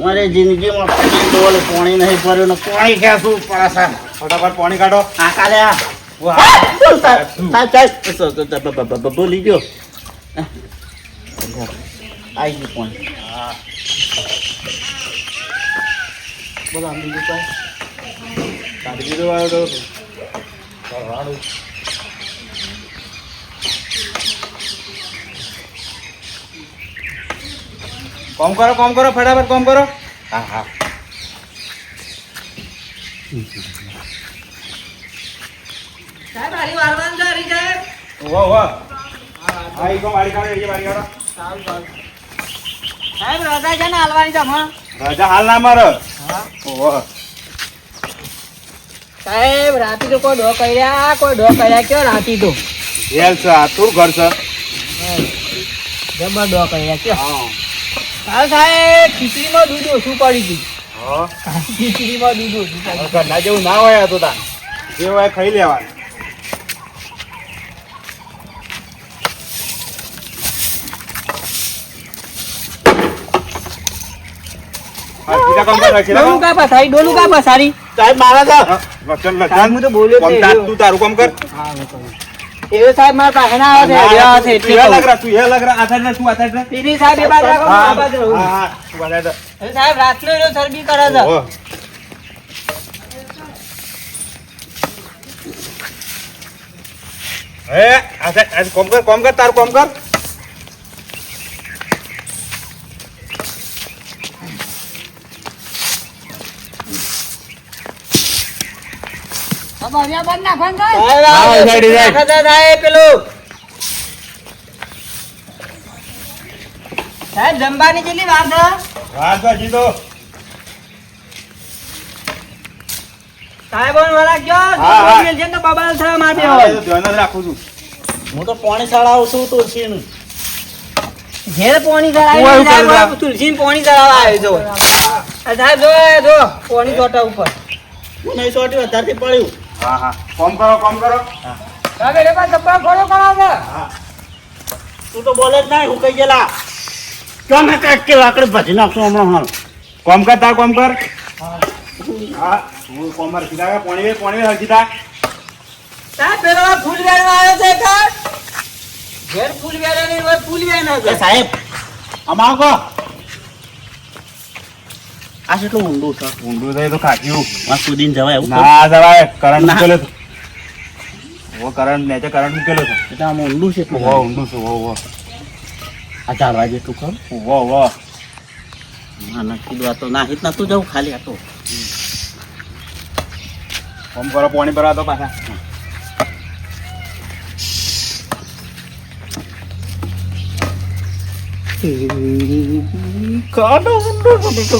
મારી જિંદગીમાં ડોલ પાણી નહીં ભર્યું ને પાણી ખેંચવું પડે સર ફટાફટ પાણી કાઢો. કાકા લે બોલી ગયો. આવી ગયું પાણી. બોલો આમ બીજું કાંઈ? કાઢી દીધું હોય તો કરવાનું. કોમ કરો કોમ કરો ફટાફટ કોમ કરો. હા હા. સાહેબ આરી વારવાનું સાહેબ હા ઈ કોમ વાળી કાઢો એ વાળી કાઢો સાહેબ રજા છે ને હાલવાની તમે રાજા હાલ ના મારો. ઓહો સાહેબ રાતી તો કોઈ ડો કર્યા કોઈ ડો કર્યા કયો રાતી તો? જેલ છે આ તું ઘર છે. જબર ડો કર્યા કયો? હા. હા સાહેબ ખીચડીમાં દૂધ ઓછું પડી ગયું ખીચડીમાં દૂધ ઓછું પડી જેવું ના હોય આ તો તાન જે હોય ખાઈ લેવાનું. સાહેબ મારા તો હા, તો બોલ્યો તું તારું કામ કર. હા હું સાહેબ મારા પાસે ના આવે છે એવો છે તું એ લગ રહા, તું એ લગ રહા, આ side તું આ side રે. સાહેબ એ બાજુ રાખો, આ બાજુ રહું. હા, હા, તું આ side રે. એ સાહેબ રાતનો એનો સરગી કરે છે હે, આ side, કોમ કર, કોમ કર, તારું કોમ કર. આ બાજુ બંધ નાખવાનું છે. હા, સાહેબ, તો સાહેબ પેલું. જમવાની કેટલી વાર છે? વાર તો હજી સાહેબ છે? તો બબાલ થવા માટે ધ્યાન રાખું છું. હું તો પાણી ચડાવું છું તુલસીનું. ઘેર પાણી હું એવું ચડાવી કરી સાહેબ તુલસી પાણી ચડાવવા આવ્યો જો. સાહેબ જો જો પાણી ચોટા ઉપર. હું નહીં ચોટ્યું અત્યારથી પડ્યું. હા, હા. કોમ કરો, કોમ કરો. સાહેબ એટલે પાછો ડબ્બા ખોલો કરાવો તું તો બોલે જ નહીં હું કઈ ગયેલા. ને કાંઈક કે લાકડી ભજી નાખશો હમણાં હાલ? કોમ કર, તાર કોમ કર. હા, હું કોમ કર. સીધા કર, પોણી પોણી વે, તા પેલો ફૂલ વેરવા આવ્યો છે કા? ઘેર ફૂલ વેરે નહીં ફૂલ વેણ ના સાહેબ અમારો કો આ કેટલું ઊંડું છે? ઊંધું થાય તો. આ સુધીને જવાય એવું? ના જવાય. કરંટ મૂકેલો છે. ઓ કરંટ ને કરંટ મૂકેલો છે. એટલે આમ ઊંડું છે એટલું. ઊંડું છે વો વો આ ચાલવા જેટલું ખરું વો વો ના ના કીધું આ તો ના હિત નતું જવું ખાલી આ તો. કોમ કરો પાણી ભરા તો પાછા.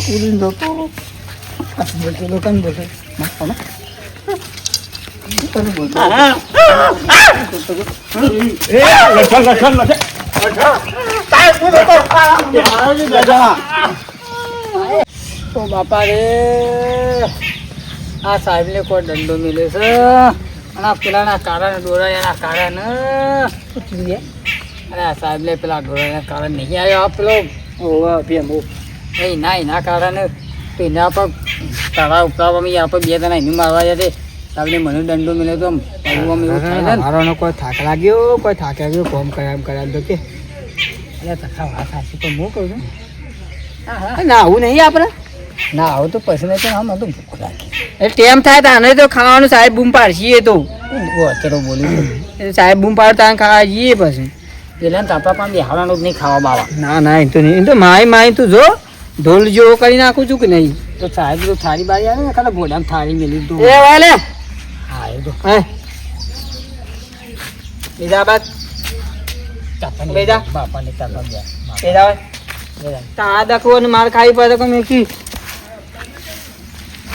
કૂદીને જતો રહો. બોલતો લોકોને બોલતો નાખો ને. લોકોને બોલતો હા. એ લખન લખન લખન સાહેબ, હું જતો. આ, આ, બે જણા. તો બાપા રે આ સાહેબને કોઈ દંડો મિલે છે અને આ પેલાના કારણે દોરાયાના કારણે? અરે આ સાહેબ લે પેલા ઢોળાના કારણે નહીં આવ્યો આ પેલો ઓવા ભેમો એ ના એના કારણે તો એના પર તળાવ ઉપરાવામાં આપણે બે જણા એનું મારવા જશે તમને મને દંડો મિલે તો આમ એવું થાય ને. મારોનો કોઈ થાક લાગ્યો કોઈ થાક લાગ્યો કોમ કર્યા એમ કર્યા તો કે. એટલે તખા વાત સાચી તો હું કહું છું. ના આવું નહીં આપણે. ના આવું તો પછી નહીં તો આમ તો ભૂખ લાગી. એટલે ટેમ થાય તો આને તો ખાવાનું સાહેબ બૂમ પાડશીએ તો. અત્યારે બોલ્યું એટલે સાહેબ બૂમ પાડે તો ખાવા જઈએ પછી. પેલા તાપા પણ બેહાડવાનું જ નહીં ખાવા બાવા. ના ના એ તો નહીં. એ તો માય માય તું જો ઢોલ જેવો કરી નાખું છું કે નહીં? તો સાહેબ તો થાળી બારી આવે ને ખાલી ભોડામાં થાળી મેલી દો. એ વાલે હા એ તો હે. બીજા બાદ. બેજા બાપાને તાપા ગયા. બેજા હોય તા દખવો ને માર ખાવી પડે તો મેકી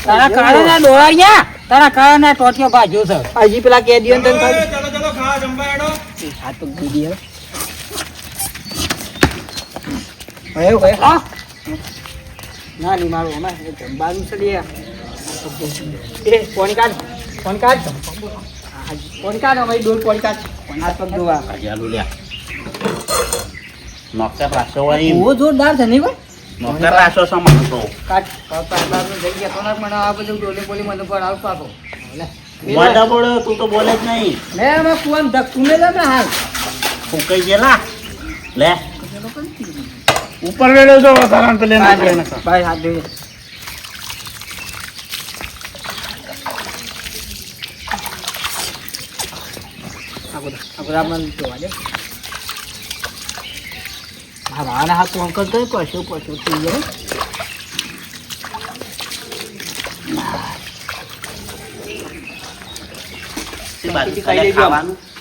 તારા કાળાના ડોળાડિયા તારા કાળાના ટોટિયો ભાજ્યો છે. હજી પેલા કે દિયો ને તને ખબર? ચલો ચલો જમવા આ તો દીદી હવે હવે હા. ના નહીં મારું એ જમવાનું છે લે. એ પોણી કાઢ. પોણી કાઢ. હા, પોણી કાઢ અમારી ડોલ પોણી કાઢ. હાથ પગ ધોવા. આલુ લ્યા. નોકર રાસો હોય બહુ જોરદાર છે નહીં ભાઈ? નોકર રાસો છે મને તો કાટ પાપાનું જઈ ગયા. તો ના આ બધું ડોલી બોલી મને પર આવ પાકો. લે. મોઢા તું તો બોલે જ નહીં. લે અમે ધક્કું લે હાલ. ફૂંકાઈ ગયેલા? લે. ઉપર વેડો તો વધારાને પેલે ના કરે ને. ભાઈ હાથ જોઈએ આ બધા આ બધા મને જોવા દે હા હાથ અંકલ તો પશુ પશુ થઈ જાય બાજુ ખાઈ લેજો.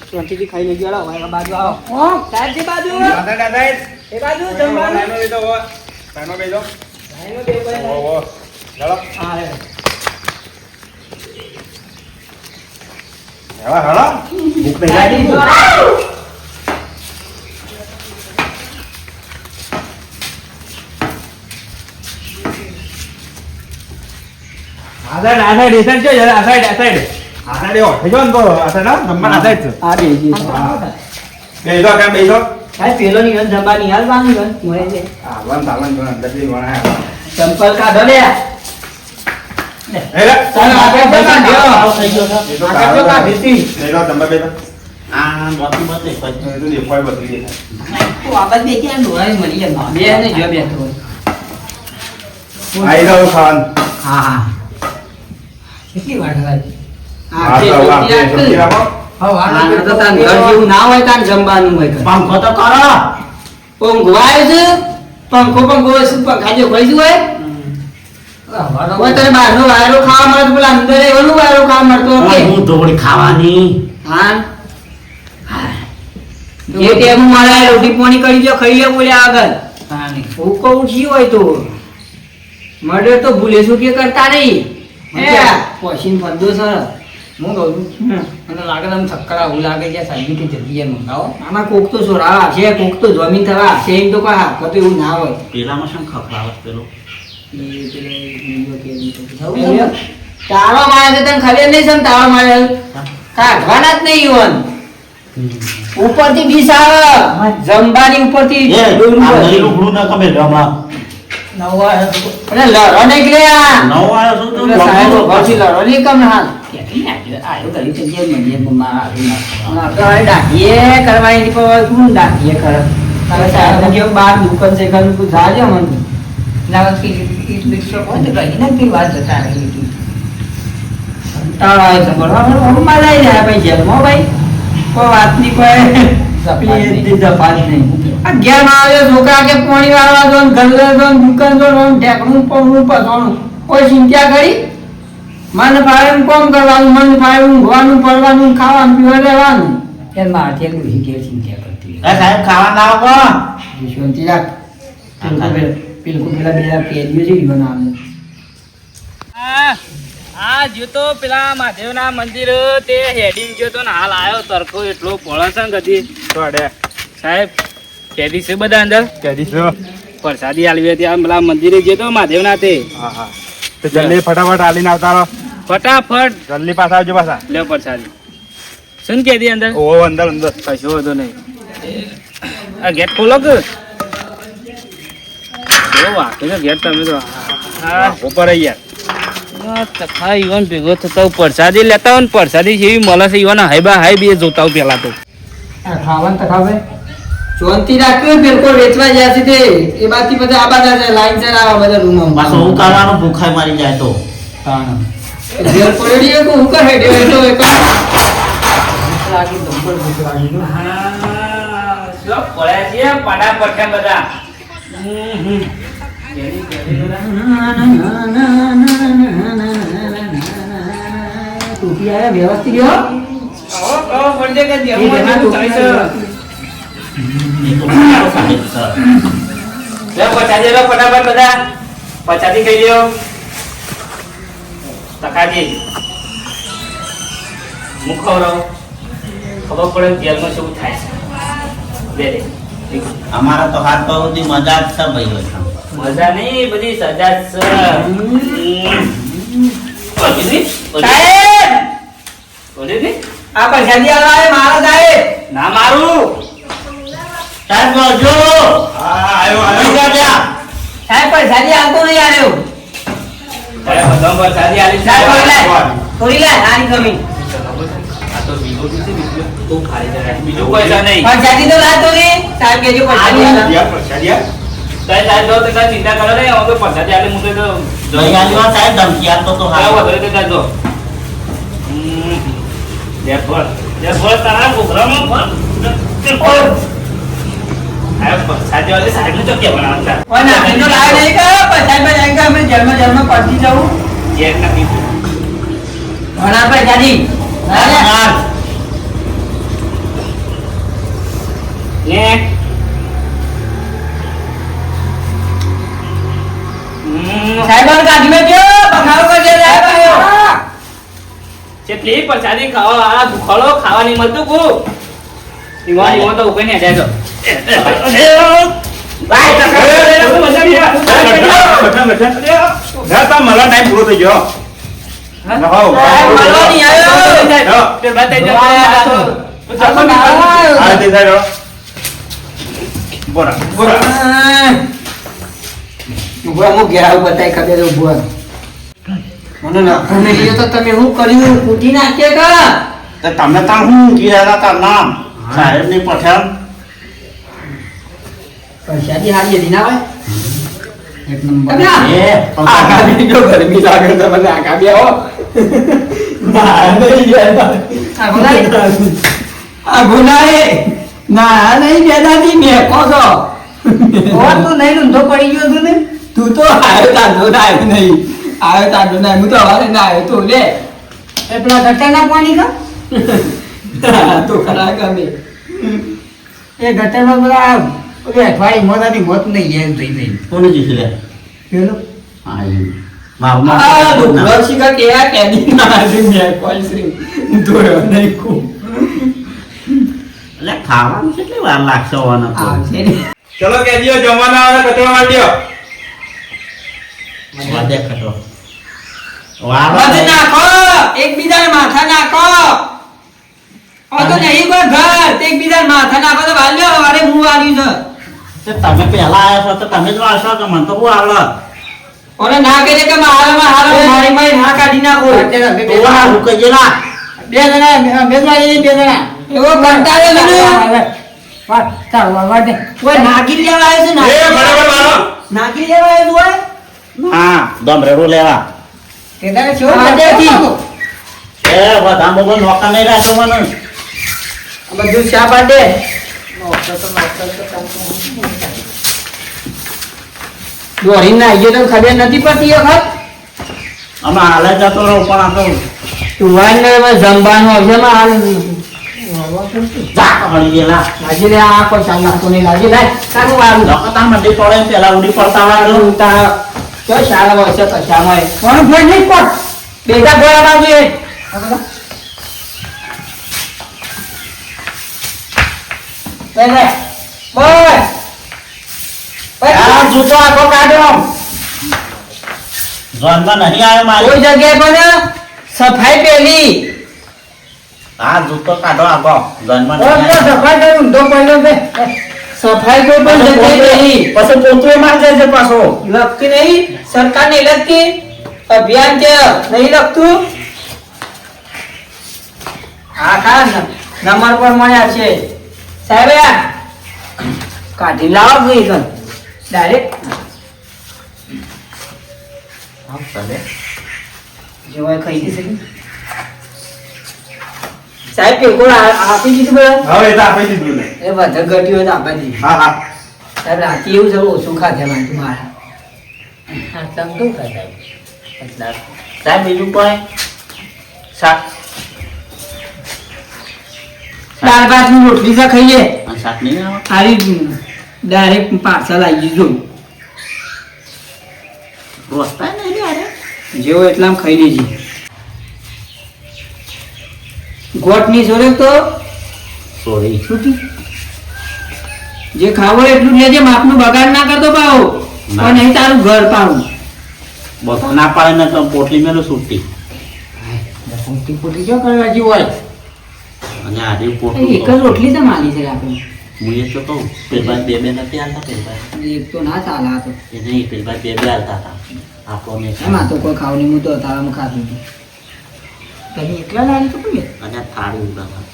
ખાવાનું શાંતિથી ખાઈ લેજો હાલો હવે આ બાજુ આવો સાહેબજી બાજુ દાદા, દાદા, એ. એ બાજુ ઓ, જમવાનું લાઈનો બેઠો, ઓ. લાઈનો બેઠો. લાઈનો બે ભાઈ. ઓ, ઓ. ચાલો. હા હે. હેળો, હેળો. ભૂખ નહીં લાગી? આ સાઈડ, આ સાઈડ, એ સાઈડ છે, આ સાઈડ, આ સાઈડ. આ સાઈડ એવો. ને તો, આ સાઈડ આવો, જમવાનું આ સાઈડ છે. આ બે જી બેસો, કેમ બેસો? સાહેબ પેલો ની ગન જંબાની હાલ બાંધી ગન મોરે છે આ વન, જો વણાયા. ચંપલ કાઢો લે એ લે. ચાલો, આગળ તો કાઢ્યો. થઈ ગયો છે. આગળ તો કાઢી હતી. બેસો, જમવા આ નહોતું બધી પછી. તો દેખાય બધી. તું આગળ બે ક્યાં ડોળાય મરી જાય બે ને જો આઈ. હા હા કેટલી વાર લાગી આ તો આ રાખો. આને તો તાન ઘર જેવું ના હોય તાન જમવાનું હોય પંખો તો કરો. ઊંઘવાય છે? પંખો પંખો શું પંખા જે હોય હોય? હવે બહારનો વાયરો ખાવા મળે પેલા અંદર એવાનો વાયરો ખાવા મળતો કે? હું ઢોળી ખાવાની. હા. જે ટેમ મળે રોટી પાણી કરી દો ખાઈ લે બોલ્યા આગળ. ભૂકો ઉઠી હોય તો. મર્ડર તો ભૂલે શું કે કરતા નહીં? પછી પોશીન સરસ સર. હું કહું છું મને લાગે તમે ચક્કર આવું લાગે છે સાહેબ કે જલ્દી મંગાવો. આમાં કોક તો સોરા આવશે કોક તો જમીન થવા આવશે એમ તો કોઈ હાથ તો એવું ના હોય. પેલામાં શું ખખડાવત પેલો? તારો મારે છે તને ખબર નહીં છે ને તારો મારે? કાઢવાના જ નહીં ઈવન. ઉપરથી બીસ આવે. જમવાની ઉપરથી એ દોરવું આ હોય. નહીં લુગડું ના ગમે હમણાં અરે લડો નીકળ્યા નવો આવ્યો છું તો લડો નહીં કેમ હાલ આવ્યો? આવ્યો ઘડી જે મને બુમા આવી નાખવાનો. આપણે હવે દાઢીએ કરવાની હતી કોણ દાઢીએ કરે? તારે સાહેબને કેવું બહાર દુકાન છે ઘરનું તું જાજે મને. ના ઈ રિક્ષા હોય તો કઈ ના કઈ વાત જતા રહી હતી. કંટાળો આવે છે બરાબર? હમણાં ભાઈ જેલમાં ભાઈ. કોઈ વાતની કોઈ જપાત નહીં. ના આવ્યો છોકરા કે પાણી વાળવા દો ઘર દો ને દુકાન દો ઢેકણું કોઈ ચિંતા કરી મન ભાવે એમ કોમ કરવાનું મન ભાવે ઊંઘવાનું પડવાનું ખાવાનું પીવા રહેવાનું એમ મારથી એટલું શીખે ચિંતા કરતી સાહેબ ખાવા ના આવો શાંતિ રાખ. પેલું પેલા- પેલું પેલા છે ઈવન આવે આ જો તો પેલા મહાદેવના મંદિર તે હેડિંગ જો તો ને હાલ આવ્યો તરકો એટલો પડે છે ને કદી તો સાહેબ કેદી છે બધા અંદર? કેદી છે? પ્રસાદી આલવી હતી આ પેલા મંદિરે ગયો તો મહાદેવના તે. હા, હા. તો જલ્દી ફટાફટ આલીને આવતા રહો. ફટાફટ. જલ્દી પાછા આવજો પાછા. લ્યો પ્રસાદી શું કેદી અંદર? ઓ અંદર અંદર. કશો વધુ નહીં. આ ગેટ ખોલો કે? ઓ તો ગેટ તમે તો હા ઉપર આઈ યાર. તખા ઈવન ભેગો થતા હું લેતા હોય ને પરસાદી જેવી મળે છે ઈવન હાઈબા હાઈ બે જોતા હું પેલા તો. ખાવાનું તો ખાવે. રાખ્યું બિલકુલ વેચવા જ્યાં છે એ બાજથી બધા આ બધા લાઈન સર બધા રૂમમાં. પાછું હું કરવાનું ભૂખાઈ મારી જાય તો. પડ્યા છે પાડા બધા. ટોપી આયા વ્યવસ્થિત ગયો આવો, આવો, પડજે કે ફટાફટ બધા પચાસી ખાઈ લ્યો તકાજી હું ખબર પડે જેલમાં શું થાય છે. અમારા તો હાથ પગ સુધી મજા જ છે ભાઈઓ મજા નહીં બધી સજા જ છે? આ પૈસાથી આલો આવે મારા સાહેબ. ના મારું. સાહેબ જો હા આવ્યો આવ્યો. સાહેબ પૈસાથી આવતો નહીં આવ્યો. ચિંતા કરો ને હવે તો પૈસાથી આલી મૂકે તો સાહેબ ધમકી આપતો તો હા. વધારે તો જાજો હમ. ફળ. જય ભોળ તારા ઘૂઘરામાં ભોળ. જેટલી પ્રસાદી ખાવા આ ભૂખડો ખાવા મળતું કુ? ઈવા ઈવા તો જાય મારો ટાઈમ પૂરો થઈ ગયો. બોરા બોરા ઊભા હું. બતાય ખબર ઊભા મને નાખો નહીં તો તમે શું કર્યું? કૂટી નાખીએ કા? તો તમે તાર હું કીધા તાર નામ? સાહેબની પઠાણ. પૈસાથી હારી હતી ના હોય. એક નંબર? એ આગામી જો ગરમી લાગે તો મને આગામી આવો. ના નહીં બેઠા. આ ગુનાએ ના નહીં બેઠાથી મેકો છો. ઓર તું નહીં ઊંધો પડી ગયો તું ને? તું તો આવ્યો તાંડો ના આવ્યો નહીં. આવ્યો તાંડો ના હું તો હવારે ના આવ્યો તો લે. એ પેલા ગટરના પાણી કા તો ખરા ગમે. એ ગટરમાં બધા ઓલી અઠવાડિયે મોતાથી મોત નહીં એમ થઈ ગઈ કોને જીશે લે? પેલો? હા એ. નહીં ખાવાનું કેટલી વાર લાગશે ચલો કેદીઓ જમવાના આવે કચરો માંડ્યો વાદે ખટો. વાર નાખો એકબીજાને માથા નાખો. આ તો નહીં કોઈ ઘર તે એકબીજાને માથા નાખો તો વાલ્યો અરે હું છે. તે તમે પહેલા આવ્યા છો તો તમે જ વાળશો કે મને તો બહુ આવડે ઓને ના કહે કે મારામાં હારો મારી મારી ના કાઢી નાખો. તો ના. બે જણા બે જણા બે જણા એવો કંટાળો ને વાહ ચાલ વાહ વાહ દે ઓય નાગી લેવા આવ્યો છે એ બરાબર નાગી લેવા આવ્યો ઓય હા દમરેડું લેવા. તે તારે છો વાદેથી. એ બધા મોગો નોકા નહીં રાખો મને. બધું શા પાડે દોડીને આવી તો ખબર નથી પડતી વખત? અમે હાલે જતો રહો પણ આ તો તું ને જમવાનું આવશે માં હાલ લાજી આ કોઈ ચાલ નહીં લાજી લે. તારું વાળું નકતા મંડી પડે પેલા ઉડી પડતા વાળું. તારા શાળા કશામાં કોણ ફોન નહીં બેટા ગોળા બાજુ આ જૂતો આખો કાઢો. જોનમાં નહીં આવ્યો મારી. કોઈ જગ્યાએ પણ સફાઈ પેલી આ જૂતો કાઢો આગો જોનમાં. સફાઈ કરી ઊંધો પડ્યો છે. સફાઈ કોઈ પણ જગ્યાએ નહીં પછી પોતું માં જાય છે પાછો. લગતી નહીં. સરકાર નહીં લખતી અભિયાન છે. નહીં લખતું? હા ખા નંબર પર મળ્યા છે. સાહેબ કાઢી લાવો ગઈ કન ડાયરેક્ટ જેવાય ખાઈ જશે સાહેબ કે કોણ આપી દીધું બધા હવે તો આપી દીધું ને એ બધા ઘટ્યું તો આપી દીધું. હા હા. સાહેબ રાતે એવું છે ઓછું ખાધે મારે. મારા તમે શું ખાધા સાહેબ બીજું કોઈ? શાક દાળ ભાતની રોટલી ખાઈએ. આવે ડાયરેક્ટ પાર્સલ આવી દીધું રોસ્તા નહીં આવે જેવો એટલા ખાઈ લેજે. ગોટની જોડે તો સોરી છૂટી. જે ખાવો એટલું લેજે માપનું બગાડ ના કરતો પાવો પણ નહીં તારું ઘર પાવું બધો ના પાડે ને તો પોટલી મેલું છૂટી. પોટલી પોટી જો કરવા જેવું હોય? અને આજે એ એક જ રોટલી તો માલી છે આપણે હું એ તો કહું પેલા બે બે નથી આવતા પેલા એક તો ના ચાલે હતો એ નહીં પેલા બે બે હતા આપણો ને એમાં તો કોઈ ખાવની હું તો તારામાં ખાતું હતું તમે એકલા લાવી તો કોઈ અને થાળી ઉડાડવા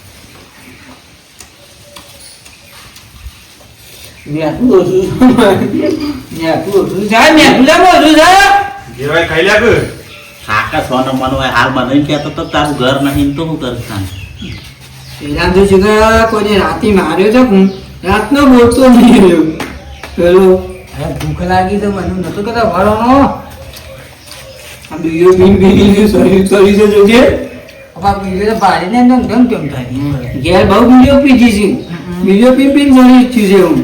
મેઠું ઓછું મેઠું ઓછું જાય મેઠું લેવો ઓછું જાય જેવાય ખાઈ મનો હાલ મને કહેતો તો તારું ઘર નહીં તો હું કરતા તો કોઈને રાતે માર્યો છે હું રાતનો બોલતો નહીં રહ્યો પેલો ભૂખ લાગી તો મને નતો કહેતા વરોનો આ બીજો બીન બીની શરીર કરી છે જોજે. બાપ બીજો તો પાડીને એમ કેમ કેમ થાય? ઘેર બહુ બીજો પીજી છે. બીજો પીન પીન શરીર ઈચ્છી છે હું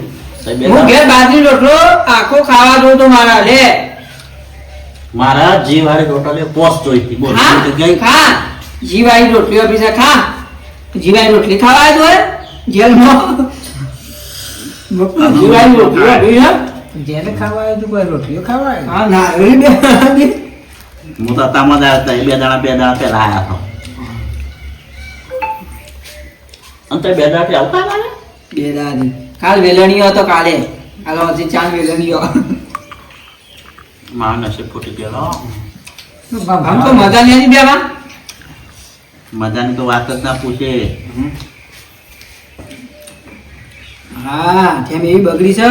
હું ઘેર બાજરી રોટલો આખો ખાવા દઉં તો મારા લે મારા જીવ રોટલે પોસ્ટ જોઈતી. બોલ ગઈ ખા. જીવાઈ રોટલી છે ખા. જીવાઈ રોટલી ખાવા જ હોય. જેલમાં જીવાની રોટલી જેને ખાવા હોય તો કોઈ રોટલીઓ ખાવાય? હા ના એ બે હું તો તામાં જ આવ્યો હતો. એ બે દાણા બે દાણા પહેલા આવ્યા હતો અને તો બે દાડા આવતા કાલે બે દાદી કાલ વેલણીઓ હતો કાલે. કાલ હજી ચાર વેલણીઓ. માણસે ફૂટી ગયેલો. આમ તો મજા નહીં બેમાં. મજાની તો વાત જ ના પૂછે. હા તેમ એવી બગડી છે?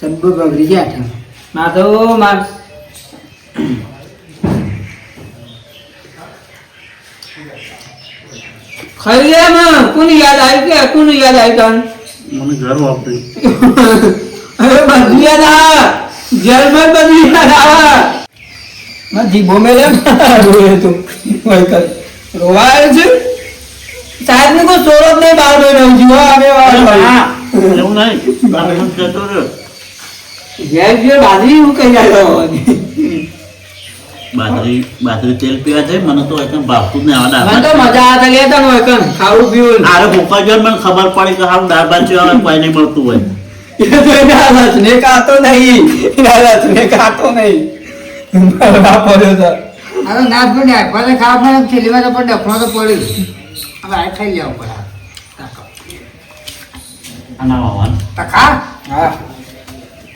સબ્બો બગડી છે આઠમ. માર તો માર. ખાઈ લે માં કોની યાદ આવી કે કોને યાદ આવી તન? મને ઘર વાપરી. અરે બધી યાદ આ જેલમાં બધી યાદ આવે. માં જીભો મેલે તું ઓય કર રોવાય છે? સાહેબ ને કોઈ સોરો નહીં બાર મહિનો જીવો આવે હા, એવું નહીં. જતો રહ્યો. ઘેર ઘેર બાજરી હું કઈ આવ્યો બાજરી બાજરી તેલ પીવા જાય મને તો એકદમ ભાવતું જ નહીં. આવા મને તો મજા આવે લેતા હોય ખાવું પીવું. આરે ભૂખા ને મને ખબર પડી કે હાલ દાળ કોઈ નહીં મળતું હોય. એ તો એના નહીં. કાતો નહીં. બાપ પડ્યો અરે ના પડે ભલે ખાવા પડે છેલ્લી તો પણ ડફણો તો પડી હવે આ ખાઈ લેવું પડે. આના વાવન. હા.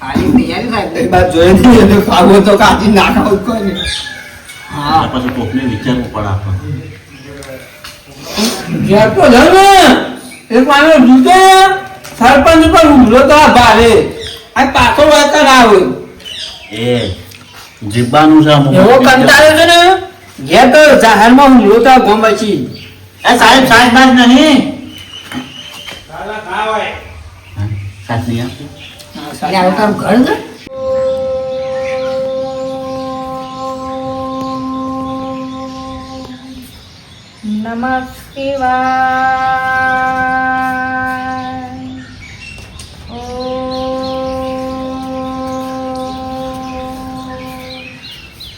આની તૈયારી થાય એક બાદ જોઈએ નહીં તો ખાવું તો કાઢી નાખાવું કોઈ. નહીં હા પછી કોકને વિચારવું પડે આપણને. ઘેર તો ધર્મ એક માનો જુદો સરપંચ પર હુમલો તો આ ભારે. આ પાછો વાતા ના હોય. એ જીવવાનું છે એવો કંટાળ્યો છે ને. ઘેર તો જાહેરમાં હુમલો લોતા આ ગોમ એ સાહેબ સાહેબ બાજ નહીં. સાલા ના હોય. હા, નહીં આવું તારું ઘર નમસ્તે નમઃ શિવાય ઓમ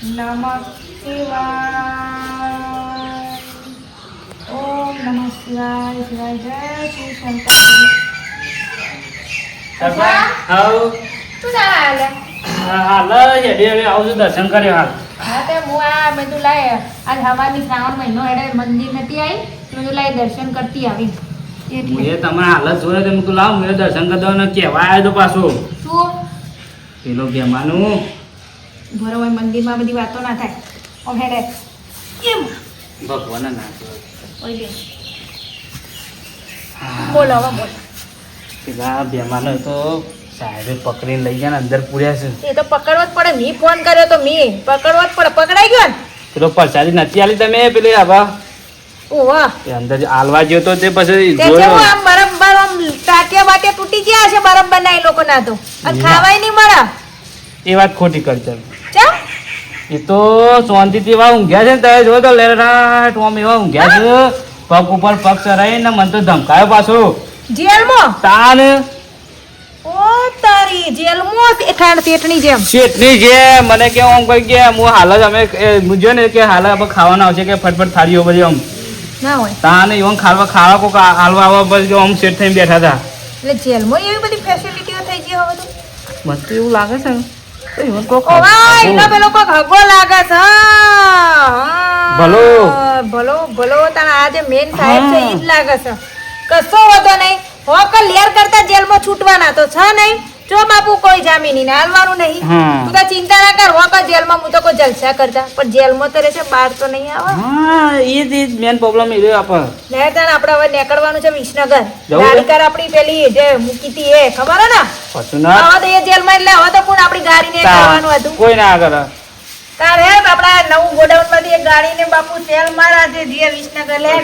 નમઃ શિવાય ઓમ શિવાય શિવાય જય શ્રી શંકર શું ચાલે હાલ? હાલ હેડી હવે આવું દર્શન કરે હાલ. હા તે હું આ મેં તો લાય આજ હવાની શ્રાવણ મહિનો હેડે મંદિર નથી આવી મેં તું લાય દર્શન કરતી આવી. એટલે એ તમે હાલત જોડે તો મેં લાવ મેં દર્શન કરી દઉં કહેવા આવ્યો તો પાછો. શું? પેલો બેમાનું. બરોબર મંદિરમાં બધી વાતો ના થાય. ઓ હેડે. એમ. ભગવાન ના ઓય બોલો હવે બોલો પેલા બેમાનો તો સાહેબે પકડીને લઈ ગયા ને અંદર પૂર્યા છે. એ તો પકડવા જ પડે. મી ફોન કર્યો તો મી. પકડવા જ પડે. પકડાઈ ગયો ને? પેલો પરસાદી નથી આલી તમે? પેલે આવા ઓવા એ અંદર આલવા ગયો તો તે પછી જોયો. આમ બરાબર આમ ટાટિયા બાટિયા તૂટી ગયા છે બરાબર ના એ લોકો ના તો અને ખાવાય નહીં મારા એ વાત ખોટી કરતા ચા એ તો શાંતિથી એવા ઊંઘ્યા છે ને ત્યારે જો તો લેરાટ ઓમ એવા ઊંઘ્યા છે. પગ ઉપર પગ ચરાઈ ને મને તો ધમકાયો પાછો. જેલમાં? તાન. ઓ તારી જેલમાં એઠાણ શેઠની જેમ. શેઠની જેમ. મને કે ઓમ કઈ કે હું હાલ જ અમે એ ને કે હાલ આપણે ખાવાના આવશે કે ફટફટ થાળીઓ બધી આમ. ના હોય. તાને એવું ખાવા ખાવા કોક હાલવા આવવા પછી આમ શેઠ થઈને બેઠા હતા. એટલે જેલમાં એવી બધી ફેસિલિટીઓ થઈ ગઈ હવે તો. મને તો એવું લાગે છે. ને પેલો કોક હગો લાગે છે. હા. ભલો. ભલો ભલો તને આજે મેન સાહેબ છે ઈ જ લાગે છે. કશો વાંધો નહીં. હોકલ લેર કરતા જેલમાં છૂટવાના તો છે નહીં. જો બાપુ કોઈ જામીની ના હાલવાનું નહીં. તું તો ચિંતા ના કર. હોકલ જેલમાં હું તો કોઈ જલસા કરતા. પણ જેલમાં તો રહેશે બહાર તો નહીં આવે. હા એ જ મેન પ્રોબ્લેમ એ રહ્યો આપણે. લેર તાણ આપણે હવે નીકળવાનું છે વિસનગર? ગાડીકાર આપણી પેલી જે મૂકી હતી એ. ખબર હે ને? પછી ના હવે તો એ જેલમાં એટલે હવે તો કોણ આપણી ગાડીને કરવાનું હતું? કોઈ ના કરે. તારે આપણા નવું ગોડાઉનમાંથી એક ગાડીને બાપુ સેલ મારા છે જીએ વિસનગર લે.